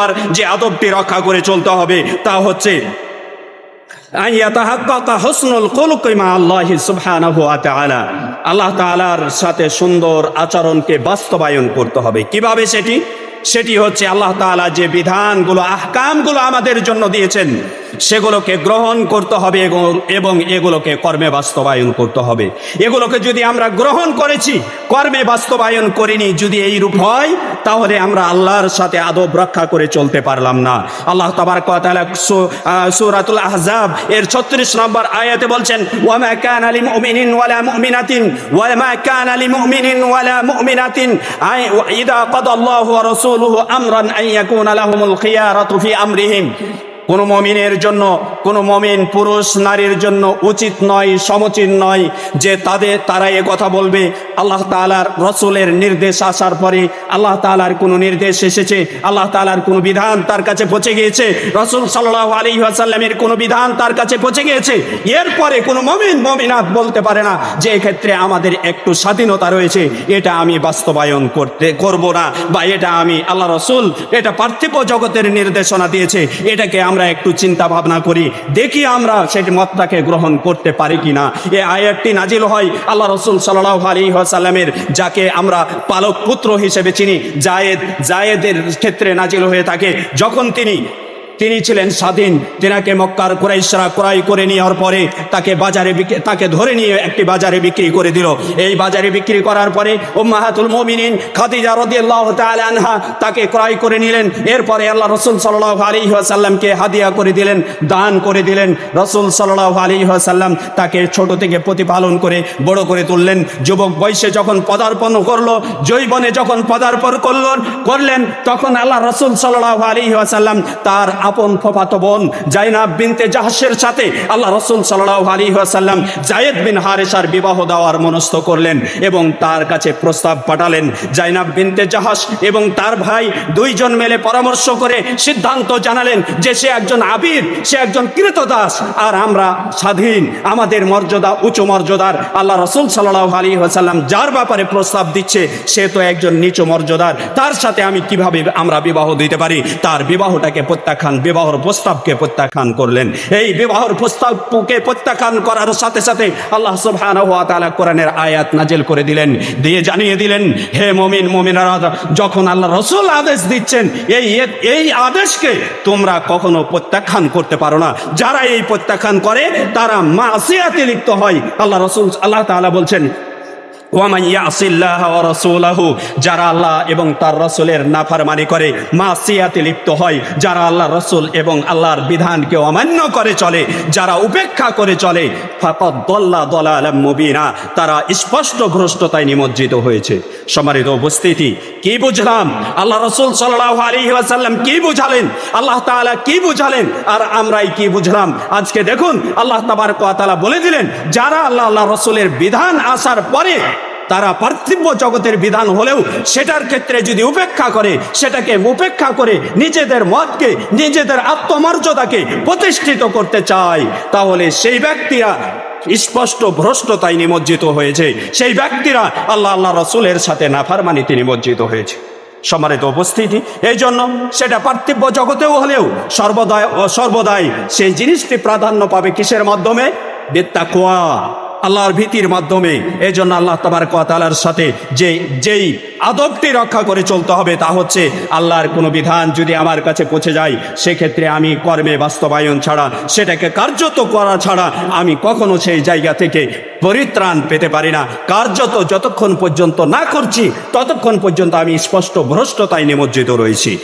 Number যে আদবটি রক্ষা করে চলতে হবে, তা হচ্ছে আল্লাহি তাআলার সাথে সুন্দর আচরণকে বাস্তবায়ন করতে হবে। কীভাবে সেটি? সেটি হচ্ছে আল্লাহ তাআলা যে বিধানগুলো, আহকামগুলো আমাদের জন্য দিয়েছেন সেগুলোকে গ্রহণ করতে হবে এবং- এগুলোকে কর্মে বাস্তবায়ন করতে হবে। এগুলোকে যদি আমরা গ্রহণ করেছি, কর্মে বাস্তবায়ন করিনি, যদি এই রূপ হয়, তাহলে আমরা আল্লাহর সাথে আদব রক্ষা করে চলতে পারলাম না। আল্লাহ তাবারক ওয়া তাআলা সু- আহজাব এর 36 নম্বর আয়াতে বলছেন ওয়ামা কানা লিমুমিনিন ওয়ালা মুমিনাতিন ওয়ামা কানা লিমুমিনিন ওয়ালা মুমিনাতিন, আই ইদা কাদাল্লাহু ওয়া রাসূলুহু আমরান আন ইয়াকুনা লাহুমুল খিয়ারাতু ফি আমরিহিম। কোন মমিনের জন্য কোন মমিন পুরুষ নারীর জন্য উচিত নয় সমচিত নয় যে তাদের তারা এ কথা বলবে। আল্লাহ তাআলার রসুলের নির্দেশ আসার পরে আল্লাহ তাআলার কোনো নির্দেশ এসেছে, আল্লাহ তাআলার কোনো বিধান তার কাছে পৌঁছে গিয়েছে, রসুল সাল্লাহ আলাইহি ওয়াসাল্লামের কোনো বিধান তার কাছে পৌঁছে গিয়েছে। এরপরে কোনো মমিন, মমিনাত বলতে পারে না যে এক্ষেত্রে আমাদের একটু স্বাধীনতা রয়েছে, এটা আমি বাস্তবায়ন করতে, করব না বা এটা আমি আল্লাহ রসুল, এটা পার্থিব জগতের নির্দেশনা দিয়েছে, এটাকে আমরা একটু চিন্তা ভাবনা করি। দেখি আমরা সেই মতটাকে গ্রহণ করতে পারি কিনা। এ আয়াতটি নাজিল হয় আল্লাহ রসুল সাল্লাহ আলী সাল্লামের যাকে আমরা পালক পুত্র হিসেবে চিনি। জায়েদ, জায়েদের ক্ষেত্রে নাজিল হয়ে থাকে। যখন তিনি তিনি ছিলেন স্বাধীন। তেনাকে মক্কার কুরাইশরা ক্রয় করে নেওয়ার পরে তাকে বাজারে তাকে ধরে নিয়ে একটি বাজারে বিক্রি করে দিল। এই বাজারে বিক্রি করার পরে উম্মাহাতুল মুমিনিন খাদিজা রাদিয়াল্লাহু আনহা তাকে ক্রয় করে নিলেন। এরপরে আল্লাহ রাসূল সাল্লাল্লাহু আলাইহি ওয়াসাল্লামকে হাদিয়া করে দিলেন, দান করে দিলেন। রাসূল সাল্লাল্লাহু আলাইহি ওয়াসাল্লাম তাকে ছোট থেকে প্রতিপালন করে বড় করে তুললেন। যুবক বয়সে যখন পদার্পণ করল জৈবনে যখন পদার্পণ করলেন করলেন, তখন আল্লাহ রসুল সাল্লাল্লাহু আলাইহি ওয়াসাল্লাম তার আপন ফফাতো বোন জাইনাব বিনতে জাহাসের সাথে আল্লাহ রসুল সাল্লাল্লাহু আলাইহি ওয়াসাল্লাম জায়েদ বিন হারেসার বিবাহ দেওয়ার মনস্থ করলেন এবং তার কাছে প্রস্তাব পাঠালেন। জাইনাব বিনতে জাহাস এবং তার ভাই দুইজন মিলে পরামর্শ করে সিদ্ধান্ত জানালেন যে সে একজন আবির, সে একজন কৃতদাস আর আমরা স্বাধীন। আমাদের মর্যাদা, উঁচু মর্যাদার আল্লাহ রসুল সাল্লাল্লাহু আলাইহি ওয়াসাল্লাম যার ব্যাপারে প্রস্তাব দিচ্ছে, সে তো একজন নিচু মর্যাদার। তার সাথে আমি কীভাবে আমরা বিবাহ দিতে পারি? তার বিবাহটাকে প্রত্যাখ্যান বিবাহর প্রস্তাবকে প্রত্যাখ্যান করলেন। এই বিবাহর প্রস্তাবকে প্রত্যাখ্যান করার সাথে সাথে আল্লাহ তাআলা কোরআনের আয়াত নাজিল করে দিলেন, দিয়ে জানিয়ে দিলেন, হে মুমিন, মুমিনারা, যখন আল্লাহ রসুল আদেশ দিচ্ছেন, এই এই আদেশকে তোমরা কখনো প্রত্যাখ্যান করতে পারো না। যারা এই প্রত্যাখ্যান করে, তারা মাসিয়াতে লিপ্ত হয়। আল্লাহ রসুল, আল্লাহ তাআলা বলছেন ওয়ামান ইয়াসিল্লাহ ওয়া রাসূলাহু, যারা আল্লাহ এবং তার রাসূলের নাফরমানি করে, মাসিয়াতে লিপ্ত হয়, যারা আল্লাহ রাসূল এবং আল্লাহর বিধানকে অমান্য করে চলে, যারা উপেক্ষা করে চলে, ফাকাদ দল্লা দলালাম মুবিনা, তারা স্পষ্ট ভ্রষ্টতায় নিমজ্জিত হয়েছে। সম্মানিত উপস্থিতি, কি বুঝলাম? আল্লাহ রাসূল সাল্লাল্লাহু আলাইহি ওয়াসাল্লাম কি বুঝালেন? আল্লাহ তাআলা কি বুঝালেন? আর আমরাই কি বুঝলাম? আজকে দেখুন, আল্লাহ তাবারক ওয়া তাআলা বলে দিলেন, যারা আল্লাহ আল্লাহ রাসূলের বিধান আসার পরে তারা পার্থিব জগতের বিধান হলেও সেটার ক্ষেত্রে যদি উপেক্ষা করে, সেটাকে উপেক্ষা করে নিজেদের মতকে, নিজেদের আত্মমর্যাদাকে প্রতিষ্ঠিত করতে চায়, তাহলে সেই ব্যক্তিরা স্পষ্ট ভ্রষ্টতায় নিমজ্জিত হয়েছে। সেই ব্যক্তিরা আল্লাহ আল্লাহ রসুলের সাথে নাফারমানিতে নিমজ্জিত হয়েছে। সম্মানিত উপস্থিতি এই জন্য সেটা পার্থিব্য জগতেও হলেও সর্বদাই সর্বদাই সেই জিনিসটি প্রাধান্য পাবে কিসের মাধ্যমে? বেত্তাকুয়া। আল্লাহর ভীতির মাধ্যমে এই জন্য আল্লাহ তোমার তালার সাথে যে, যেই আদবটি রক্ষা করে চলতে হবে তা হচ্ছে আল্লাহর কোনো বিধান যদি আমার কাছে পৌঁছে যায়, সেক্ষেত্রে আমি কর্মে বাস্তবায়ন ছাড়া, সেটাকে কার্যত করা ছাড়া আমি কখনো সেই জায়গা থেকে পরিত্রাণ পেতে পারি না। কার্যত যতক্ষণ পর্যন্ত না করছি, ততক্ষণ পর্যন্ত আমি স্পষ্ট ভ্রষ্টতায় নিমজ্জিত রয়েছি।